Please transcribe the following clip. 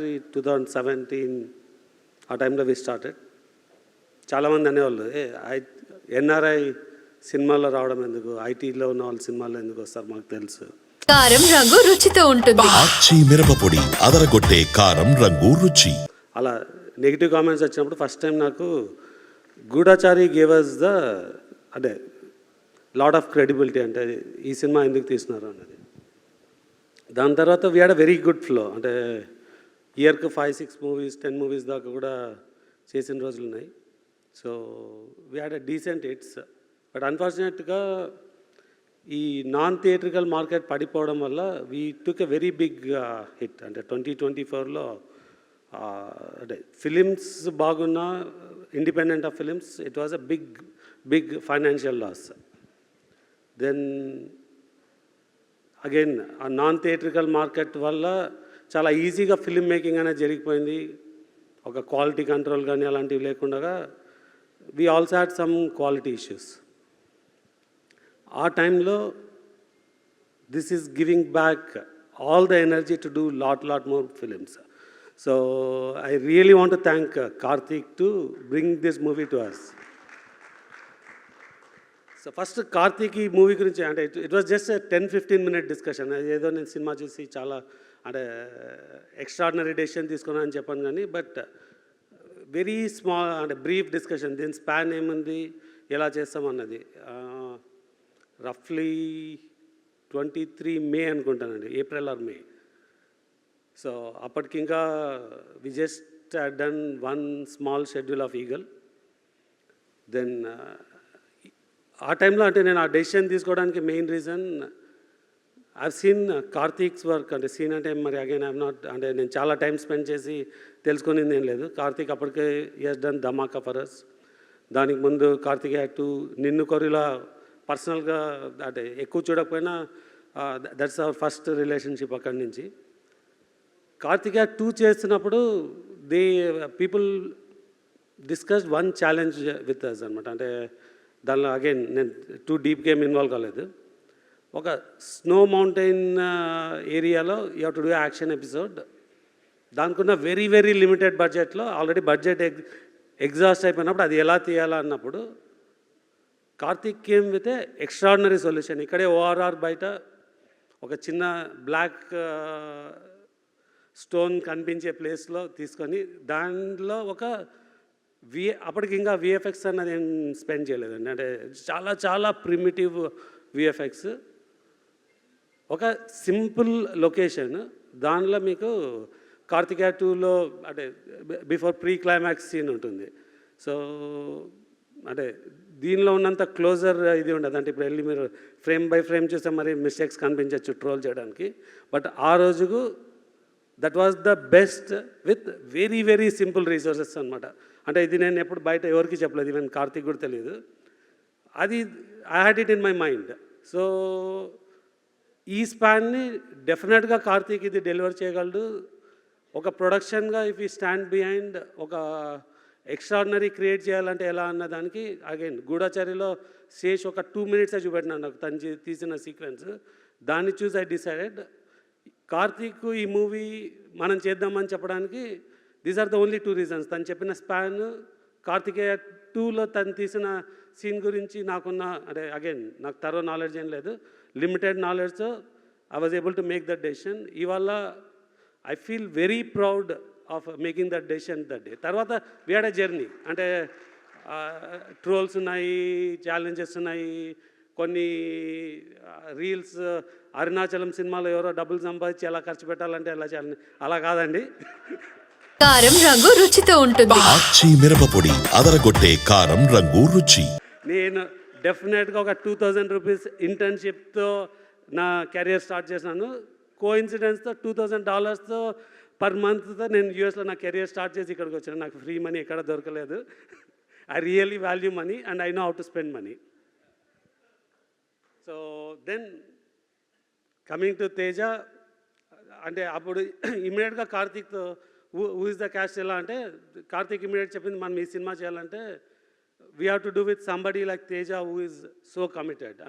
Factory two thousand seventeen ఆ టైంలో we started చాలామంది అనేవాళ్ళు ఏ ఐ ఎన్ఆర్ఐ సినిమాల్లో రావడం ఎందుకు? ఐటీలో ఉన్న వాళ్ళు సినిమాల్లో ఎందుకు వస్తారు? మాకు తెలుసు. కారం రంగు రుచితో ఉంటుంది. ఆచి మిరపపొడి అదరగొట్టే కారం రంగు రుచి. అలా నెగిటివ్ కామెంట్స్ వచ్చినప్పుడు ఫస్ట్ టైం నాకు గూఢాచారి గేవ్ అస్ ద అదే లాట్ ఆఫ్ క్రెడిబిలిటీ అంటే ఈ సినిమా ఎందుకు తీసినారు అన్నది. దాని తర్వాత we had a very good flow అంటే ఇయర్కి five six movies ten movies దాకా కూడా చేసిన రోజులు ఉన్నాయి. So we had a decent hits but అన్ఫార్చునేట్గా ఈ నాన్ థియేట్రికల్ మార్కెట్ పడిపోవడం వల్ల we took a very big hit అంటే ట్వంటీ ట్వంటీ ఫోర్లో అంటే ఫిలిమ్స్ బాగున్నా independent of films it was a big big financial loss then again uh non theatrical market వల్ల చాలా ఈజీగా ఫిల్మ్ మేకింగ్ అనేది జరిగిపోయింది. ఒక క్వాలిటీ కంట్రోల్ కానీ అలాంటివి లేకుండా we also had some quality issues ఆ టైంలో this is giving back all the energy to do lot lot more films so I really want to thank Karthik to bring this movie to us so first Karthik ఈ movie గురించి అంటే it was just ten fifteen minute discussion ఏదో నేను cinema చూసి చాలా అంటే extraordinary decision తీసుకున్నాను అని చెప్పాను కానీ బట్ వెరీ స్మాల్ అంటే బ్రీఫ్ డిస్కషన్ దీని స్పాన్ ఏముంది ఎలా చేస్తామన్నది రఫ్లీ ట్వంటీ త్రీ మే అనుకుంటానండి ఏప్రిల్ ఆర్ మే సో అప్పటికి ఇంకా we just done one small schedule of Eagle then ఆ టైంలో అంటే నేను ఆ డెసిషన్ తీసుకోవడానికి main reason I've seen Karthik's work అంటే సీన్ అంటే మరి అగైన్ ఐఎమ్ నాట్ అంటే నేను చాలా టైం స్పెండ్ చేసి తెలుసుకునేది ఏం లేదు. కార్తీక్ అప్పటికే ఎస్ డన్ ధమాకా ఫరస్ దానికి ముందు కార్తికేయ టూ నిన్ను కొరిలా పర్సనల్గా అంటే ఎక్కువ చూడకపోయినా దట్స్ అవర్ ఫస్ట్ రిలేషన్షిప్ అక్కడి నుంచి. కార్తికేయ టూ చేస్తున్నప్పుడు the people discuss one challenge with us అనమాట అంటే దానిలో అగైన్ నేను టూ డీప్ గేమ్ ఇన్వాల్వ్ కాలేదు. ఒక స్నో మౌంటైన్ ఏరియాలో you have to do action episode దానికున్న వెరీ వెరీ లిమిటెడ్ బడ్జెట్లో ఆల్రెడీ బడ్జెట్ ఎగ్ ఎగ్జాస్ట్ అయిపోయినప్పుడు అది ఎలా తీయాలా అన్నప్పుడు Karthik came with a extraordinary solution ఇక్కడే ఓఆర్ఆర్ బయట ఒక చిన్న బ్లాక్ స్టోన్ కనిపించే ప్లేస్లో తీసుకొని దానిలో ఒక వి అప్పటికి ఇంకా విఎఫ్ఎక్స్ అన్నది ఏం స్పెండ్ చేయలేదండి. అంటే చాలా చాలా ప్రిమిటివ్ విఎఫ్ఎక్స్ ఒక సింపుల్ లొకేషన్. దానిలో మీకు కార్తికేయ టూలో అంటే బిఫోర్ ప్రీ క్లైమాక్స్ సీన్ ఉంటుంది. సో అంటే దీనిలో ఉన్నంత క్లోజర్ ఇది ఉండదు. అంటే ఇప్పుడు వెళ్ళి మీరు ఫ్రేమ్ బై ఫ్రేమ్ చూస్తే మరి మిస్టేక్స్ కనిపించవచ్చు ట్రోల్ చేయడానికి. బట్ ఆ రోజుకు that was the best with very very simple resources అనమాట అంటే ఇది నేను ఎప్పుడు బయట ఎవరికి చెప్పలేదు. ఈవెన్ కార్తీక్ కూడా తెలియదు అది I had it in my mind so ఈ స్పాన్ని డెఫినెట్గా కార్తీక్ ఇది డెలివర్ చేయగలడు. ఒక ప్రొడక్షన్గా ఇఫ్ ఈ స్టాండ్ బిహైండ్ ఒక ఎక్స్ట్రాడినరీ క్రియేట్ చేయాలంటే ఎలా అన్న దానికి అగైన్ గూఢాచారిలో శేష్ ఒక టూ మినిట్స్ చూపెట్టినాను నాకు తను తీసిన సీక్వెన్స్. దాన్ని చూసి ఐ డిసైడెడ్ కార్తీక్ ఈ మూవీ మనం చేద్దామని చెప్పడానికి these are the only two reasons. తను చెప్పిన స్పాన్ కార్తికేయ టూలో తను తీసిన సీన్ గురించి నాకున్న అంటే అగైన్ నాకు తరో నాలెడ్జ్ ఏం లేదు. Limited నాలెడ్జ్తో I was able to make that decision ఇవాళ I feel very proud of making that decision that day తర్వాత వేడ జర్నీ అంటే ట్రోల్స్ ఉన్నాయి ఛాలెంజెస్ ఉన్నాయి కొన్ని రీల్స్ అరుణాచలం సినిమాలో ఎవరో డబ్బులు సంపాదించి ఎలా ఖర్చు పెట్టాలంటే ఎలా చేయాలని అలా కాదండి. కారం రంగు రుచితో ఉంటుంది. ఆచి మిరపపొడి అదరగొట్టే కారం రంగు రుచి. నేను డెఫినెట్గా ఒక టూ థౌజండ్ రూపీస్ ఇంటర్న్షిప్తో నా కెరియర్ స్టార్ట్ చేశాను. కో ఇన్సిడెన్స్తో టూ థౌజండ్ డాలర్స్తో పర్ మంత్తో నేను యూఎస్లో నా కెరియర్ స్టార్ట్ చేసి ఇక్కడికి వచ్చాను. నాకు ఫ్రీ మనీ ఎక్కడ దొరకలేదు. I really value money and I know how to spend money so then coming to Teja అంటే అప్పుడు ఇమీడియట్గా కార్తీక్తో హూ ఇస్ ద క్యాస్ట్ ఎలా అంటే కార్తీక్ ఇమీడియట్ చెప్పింది మనం ఈ సినిమా చేయాలంటే we have to do with somebody like Teja who is so committed